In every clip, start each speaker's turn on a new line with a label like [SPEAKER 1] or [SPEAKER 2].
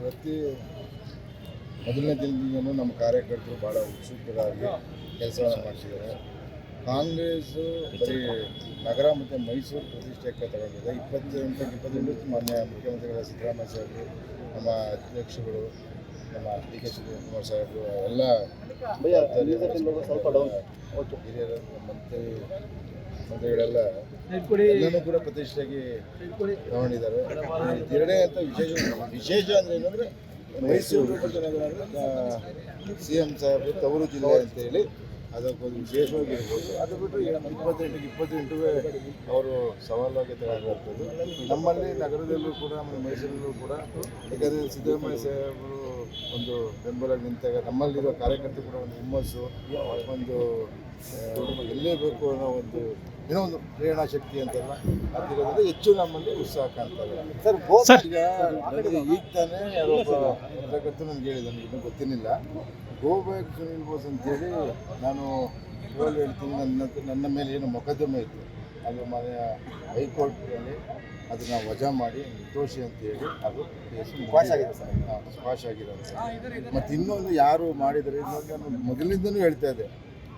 [SPEAKER 1] ಪ್ರತಿ ಮೊದಲನೇ ದಿನದಿಂದನೂ ನಮ್ಮ ಕಾರ್ಯಕರ್ತರು ಭಾಳ ಉತ್ಸುಕರಾಗಿ ಕೆಲಸಗಳನ್ನು ಮಾಡ್ತಿದ್ದಾರೆ. ಕಾಂಗ್ರೆಸ್ ಬರೀ ನಗರ ಮತ್ತು ಮೈಸೂರು ಪ್ರತಿಷ್ಠೆಗೆ ತಗೊಂಡಿದೆ. ಇಪ್ಪತ್ತೆಂಟಕ್ಕೆ ಇಪ್ಪತ್ತೆಂಟು ಮಾನ್ಯ ಮುಖ್ಯಮಂತ್ರಿಗಳ ಸಿದ್ದರಾಮಯ್ಯ ಸಾಹೇಬರು ನಮ್ಮ ಅಧ್ಯಕ್ಷಗಳು ನಮ್ಮ ಡಿ ಕೆ ಶಿವಕುಮಾರ್ ಸಾಹೇಬರು ಎಲ್ಲ ಹಿರಿಯರು ಮಂತ್ರಿ ಮಂತ್ರಿಗಳೆಲ್ಲ ಎಲ್ಲನೂ ಕೂಡ ಪ್ರತಿಷ್ಠೆಗೆ ತಗೊಂಡಿದ್ದಾರೆ. ಎರಡೇ ಅಂತ ವಿಶೇಷ ವಿಶೇಷ ಅಂದ್ರೆ ಏನಂದ್ರೆ ಮೈಸೂರು ಸಿ ಎಂ ಸಾಹೇಬ್ ತವರು ಜಿಲ್ಲೆ ಅಂತ ಹೇಳಿ ಅದಕ್ಕೊಂದು ವಿಶೇಷವಾಗಿ ಇರ್ಬೋದು. ಅದು ಬಿಟ್ಟು ಇಪ್ಪತ್ತೆಂಟು ಇಪ್ಪತ್ತೆಂಟು ಅವರು ಸವಾಲಾಗಿ ತಗೊಂಡಿರ್ತದ್ದು ನಮ್ಮಲ್ಲಿ ನಗರದಲ್ಲೂ ಕೂಡ ಆಮೇಲೆ ಮೈಸೂರಲ್ಲೂ ಕೂಡ ಯಾಕಂದರೆ ಸಿದ್ದರಾಮಯ್ಯ ಸಾಹೇಬರು ಒಂದು ಬೆಂಬಲ ನಿಂತಾಗ ನಮ್ಮಲ್ಲಿರೋ ಕಾರ್ಯಕರ್ತರು ಕೂಡ ಒಂದು ಹುಮ್ಮಸ್ಸು ಒಂದು ಎಲ್ಲೇ ಬೇಕು ಅನ್ನೋ ಒಂದು ಏನೋ ಒಂದು ಪ್ರೇರಣಾ ಶಕ್ತಿ ಅಂತೆಲ್ಲ ಅದಿರೋದ್ರಿಂದ ಹೆಚ್ಚು ನಮ್ಮಲ್ಲಿ ಉತ್ಸಾಹ ಕಾಣ್ತಾರೆ ಸರ್. ಈಗ ತಾನೇ ಯಾರೋ ಒಬ್ಬ ಪತ್ರಕರ್ತರು ನನಗೆ ಹೇಳಿದ ನನಗೆ ಇನ್ನೂ ಗೊತ್ತಿರಲಿಲ್ಲ. ಗೋ ಬ್ಯಾಕ್ ಸುನೀಲ್ ಬೋಸ್ ಅಂತೇಳಿ ನಾನು ಇವಾಗ ಹೇಳ್ತೀನಿ ನನ್ನ ನನ್ನ ಮೇಲೆ ಏನು ಮೊಕದ್ದಮೆ ಇತ್ತು. ಅದು ಮನೆಯ ಹೈಕೋರ್ಟ್ನಲ್ಲಿ ಅದನ್ನು ವಜಾ ಮಾಡಿ ನಿರ್ದೋಷಿ ಅಂತ ಹೇಳಿ ಅದು ಕೇಸು
[SPEAKER 2] ಸ್ಕ್ವಾಷ್ ಆಗಿದೆ ಸರ್.
[SPEAKER 1] ಆಗಿರೋದು ಮತ್ತು ಇನ್ನೊಂದು ಯಾರು ಮಾಡಿದರೆ ಇನ್ನೊಂದು ನಾನು ಮೊದಲಿಂದನೂ ಹೇಳ್ತಾ ಇದ್ದೆ.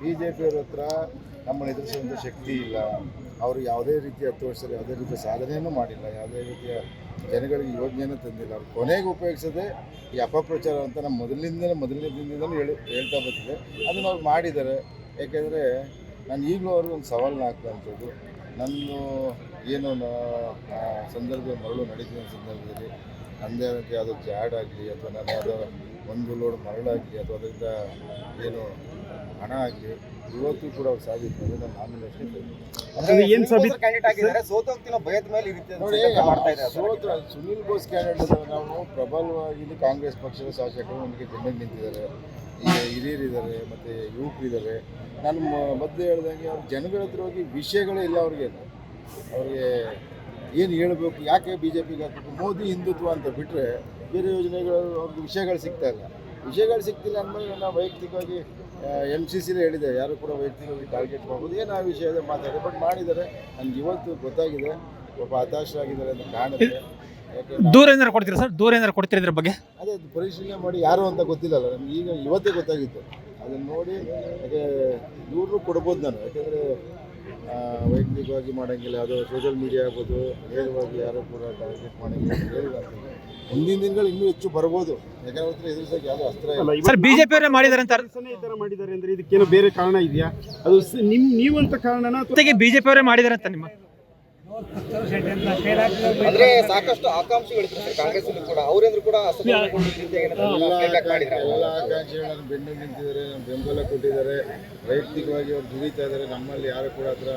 [SPEAKER 1] ಬಿ ಜೆ ಪಿಯವ್ರ ಹತ್ರ ನಮ್ಮನ್ನು ಎದುರಿಸುವಂಥ ಶಕ್ತಿ ಇಲ್ಲ. ಅವರು ಯಾವುದೇ ರೀತಿಯ ಹತ್ತು ವರ್ಷದಲ್ಲಿ ಯಾವುದೇ ರೀತಿಯ ಸಾಧನೆಯನ್ನು ಮಾಡಿಲ್ಲ. ಯಾವುದೇ ರೀತಿಯ ಜನಗಳಿಗೆ ಯೋಜನೆಯನ್ನು ತಂದಿಲ್ಲ. ಅವ್ರು ಕೊನೆಗೆ ಉಪಯೋಗಿಸದೆ ಈ ಅಪಪ್ರಚಾರ ಅಂತ ನಮ್ಮ ಮೊದಲಿಂದಲೇ ಮೊದಲನೇ ಹೇಳಿ, ಹೇಳ್ತಾ ಬರ್ತಿದೆ ಅದನ್ನು ಅವ್ರು ಮಾಡಿದ್ದಾರೆ. ಏಕೆಂದರೆ ನಾನು ಈಗಲೂ ಅವ್ರಿಗೆ ಒಂದು ಸವಾಲನ್ನ ಹಾಕುವಂಥದ್ದು ನನ್ನ ಏನು ಸಂದರ್ಭ ಮರಳು ನಡೀತಿದ್ದ ಸಂದರ್ಭದಲ್ಲಿ ನನ್ನದೇ ಅದಕ್ಕೆ ಯಾವುದೋ ಜಾಡಾಗಲಿ ಅಥವಾ ನನ್ನ ಯಾವುದೋ ಒಂದು ಲೋಡ್ ಮರಳಾಗಲಿ ಅಥವಾ ಅದರಿಂದ ಏನು ಹಣ ಆಗಲಿ ಇವತ್ತು ಕೂಡ ಅವ್ರು ಸಾಬೀತು ಅಂದರೆ ನಾನು ನಾಮಿನೇಷನ್
[SPEAKER 3] ಏನು ಸಾಬೀತ್-
[SPEAKER 2] ಕ್ಯಾಂಡಿಡೇಟ್ ಆಗಿದ್ದಾರೆ ಸೋತೋಗ್ತಿನೋ ಭಯದ ಮೇಲೆ ಈ ರೀತಿ
[SPEAKER 1] ನೋಡಿ
[SPEAKER 2] ಮಾಡ್ತಾ ಇದ್ದಾರೆ.
[SPEAKER 1] ಸೋತ್ರ ಸುನೀಲ್ ಬೋಸ್ ಕ್ಯಾಂಡಿಡೇಟ್ ನಾವು ಪ್ರಬಲವಾಗಿ ಇಲ್ಲಿ ಕಾಂಗ್ರೆಸ್ ಪಕ್ಷದ ಶಾಸಕರು ನಮಗೆ ಬೆನ್ನಿಗೆ ನಿಂತಿದ್ದಾರೆ. ಈಗ ಹಿರಿಯರಿದ್ದಾರೆ ಮತ್ತು ಯುವಕರಿದ್ದಾರೆ ನಾನು ಮೊದಲು ಹೇಳ್ದಂಗೆ ಅವ್ರು ಜನಗಳ ಹತ್ರ ಹೋಗಿ ವಿಷಯಗಳೇ ಇಲ್ಲ ಅವ್ರಿಗೆ. ಅವ್ರಿಗೆ ಏನು ಹೇಳಬೇಕು ಯಾಕೆ ಬಿ ಜೆ ಪಿಗೆ ಹಾಕಬೇಕು? ಮೋದಿ ಹಿಂದುತ್ವ ಅಂತ ಬಿಟ್ಟರೆ ಬೇರೆ ಯೋಜನೆಗಳು ಅವ್ರಿಗೆ ವಿಷಯಗಳು ಸಿಗ್ತಾ ಇಲ್ಲ. ವಿಷಯಗಳು ಸಿಗ್ತಿಲ್ಲ ಅಂದಮೇಲೆ ನಾವು ವೈಯಕ್ತಿಕವಾಗಿ ಎಂ ಸಿ ಸಿನೇ ಹೇಳಿದೆ ಯಾರು ಕೂಡ ವೈಯಕ್ತಿಕವಾಗಿ ಟಾರ್ಗೆಟ್ ಮಾಡ್ಬೋದು. ಏನು ಆ ವಿಷಯದ ಮಾತಾಡಿ ಬಟ್ ಮಾಡಿದ್ದಾರೆ. ನನಗೆ ಇವತ್ತು ಗೊತ್ತಾಗಿದೆ ಒಬ್ಬ ಹತಾಶರಾಗಿದ್ದಾರೆ ಅಂತ ಕಾಣುತ್ತೆ.
[SPEAKER 3] ದೂರ ಏನಾರು ಕೊಡ್ತೀರಾ ಸರ್? ದೂರ ಏನಾರು ಕೊಡ್ತೀರಾ ಇದ್ರ ಬಗ್ಗೆ?
[SPEAKER 1] ಅದೇ ಅದು ಪರಿಶೀಲನೆ ಮಾಡಿ ಯಾರು ಅಂತ ಗೊತ್ತಿಲ್ಲಲ್ಲ. ನಮ್ಗೆ ಈಗ ಇವತ್ತೇ ಗೊತ್ತಾಗಿತ್ತು. ಅದನ್ನು ನೋಡಿ ಅದೇ ದೂರು ಕೊಡ್ಬೋದು ನಾನು. ಯಾಕೆಂದರೆ ವೈಯಕ್ತಿಕವಾಗಿ ಮಾಡೋಂಗಿಲ್ಲ. ಅದು ಸೋಷಿಯಲ್ ಮೀಡಿಯಾ ಆಗ್ಬೋದು ನೇರವಾಗಿ ಯಾರು ಕೂಡ ಟಾರ್ಗೆಟ್ ಮಾಡೋಂಗಿಲ್ಲ ಮುಂದಿನ ದಿನಗಳು ಇನ್ನೂ ಹೆಚ್ಚು ಬರ್ಬೋದು. ಯಾಕಂದ್ರೆ ಎದುರಿಸೋಕೆ ಯಾವುದೋ ಅಸ್ತ್ರ ಇಲ್ಲ.
[SPEAKER 3] ಸರ್ ಬಿಜೆಪಿ ಅವರೇ ಮಾಡಿದ್ದಾರೆ ಅಂತ
[SPEAKER 4] ಈ ಥರ ಮಾಡಿದ್ದಾರೆ ಅಂದ್ರೆ ಇದಕ್ಕೇನೋ ಬೇರೆ ಕಾರಣ ಇದೆಯಾ? ಅದು ನಿಮ್ಮ ನಿಮ್ ನೀವಂತ ಕಾರಣನ
[SPEAKER 3] ಜೊತೆಗೆ ಬಿಜೆಪಿ ಅವರೇ ಮಾಡಿದ್ದಾರೆ ಅಂತ ನಿಮ್ಮ
[SPEAKER 2] ಅಂದ್ರೆ ಸಾಕಷ್ಟು ಆಕಾಂಕ್ಷಿಗಳಿದ್ರು ಸರ್ ಕಾಂಗ್ರೆಸ್ ಕೂಡ. ಅವರೇಂದ್ರು ಕೂಡ
[SPEAKER 1] ಎಲ್ಲ ಆಕಾಂಕ್ಷಿಗಳನ್ನು ಬೆನ್ನು ನಿಂತಿದ್ದಾರೆ ಬೆಂಬಲ ಕೊಟ್ಟಿದ್ದಾರೆ ವೈಯಕ್ತಿಕವಾಗಿ ಅವ್ರು ದುಡಿತಾ ಇದ್ದಾರೆ ನಮ್ಮಲ್ಲಿ ಯಾರು ಕೂಡ ಹತ್ರ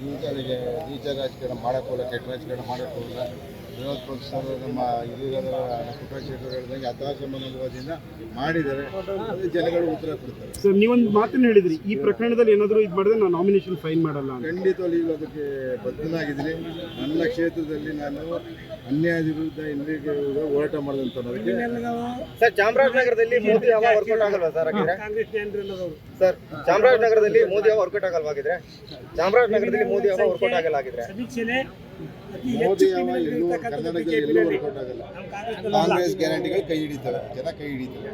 [SPEAKER 1] ನೀಚನಿಗೆ ನೀಚ ರಾಜಕಾರಣ ಮಾಡೋಕ್ಕೋಲ್ಲ ಕೆಟ್ಟ ರಾಜಕಾರಣ ಮಾಡೋಕ್ಕೋಲ್ಲ. ವಿರೋಧ ಪಕ್ಷರು ನಮ್ಮ ಹಿರಿಯರಾದ ಕುಟುಂಬ ಶೆಟ್ಟರು ಹೇಳಿದಂಗೆ ಹತಾಶ ಮನೋಭಾವದಿಂದ ಮಾಡಿದ್ದಾರೆ. ಅದು ಜನಗಳು ಉತ್ತರ ಕೊಡ್ತಾರೆ.
[SPEAKER 4] ಸರ್ ನೀವೊಂದು ಮಾತನ್ನು ಹೇಳಿದ್ರಿ. ಈ ಪ್ರಕರಣದಲ್ಲಿ ಏನಾದರೂ ಇದು ಮಾಡಿದ್ರೆ ನಾನು ನಾಮಿನೇಷನ್ ಫೈನ್ ಮಾಡಲ್ಲ ಅಂತ.
[SPEAKER 1] ಖಂಡಿತವಾಗಿ ಈಗ ಅದಕ್ಕೆ ಬದ್ಧನಾಗಿದ್ದೀನಿ. ನನ್ನ ಕ್ಷೇತ್ರದಲ್ಲಿ ನಾನು ಅನ್ಯಾಯದ ವಿರುದ್ಧ ಇಂದ್ರಿಗೆ ಹೋರಾಟ ಮಾಡಿದಂತ
[SPEAKER 2] ಸರ್ ಚಾಮರಾಜನಗರದಲ್ಲಿ ಮೋದಿ ಯಾವ ವರ್ಕೌಟ್ ಆಗಲ್ವಾ ಸರ್ ಸರ್ ಚಾಮರಾಜನಗರದಲ್ಲಿ ಮೋದಿ ಯಾವ ವರ್ಕೌಟ್ ಆಗಲ್ವಾ ಹಾಗಿದ್ರೆ? ಚಾಮರಾಜನಗರದಲ್ಲಿ ಮೋದಿ ಅವರ ವರ್ಕೌಟ್ ಆಗಲ್ಲ ಆಗಿದ್ರೆ
[SPEAKER 1] ಮೋದಿ ಅವ ಎಲ್ಲೂ ಕರ್ನಾಟಕದಲ್ಲಿ ಎಲ್ಲೂ ವರ್ಕೌಟ್ ಆಗಲ್ಲ. ಕಾಂಗ್ರೆಸ್ ಗ್ಯಾರಂಟಿಗಳು ಕೈ ಹಿಡಿತವೆ. ಜನ ಕೈ ಹಿಡಿತವೆ.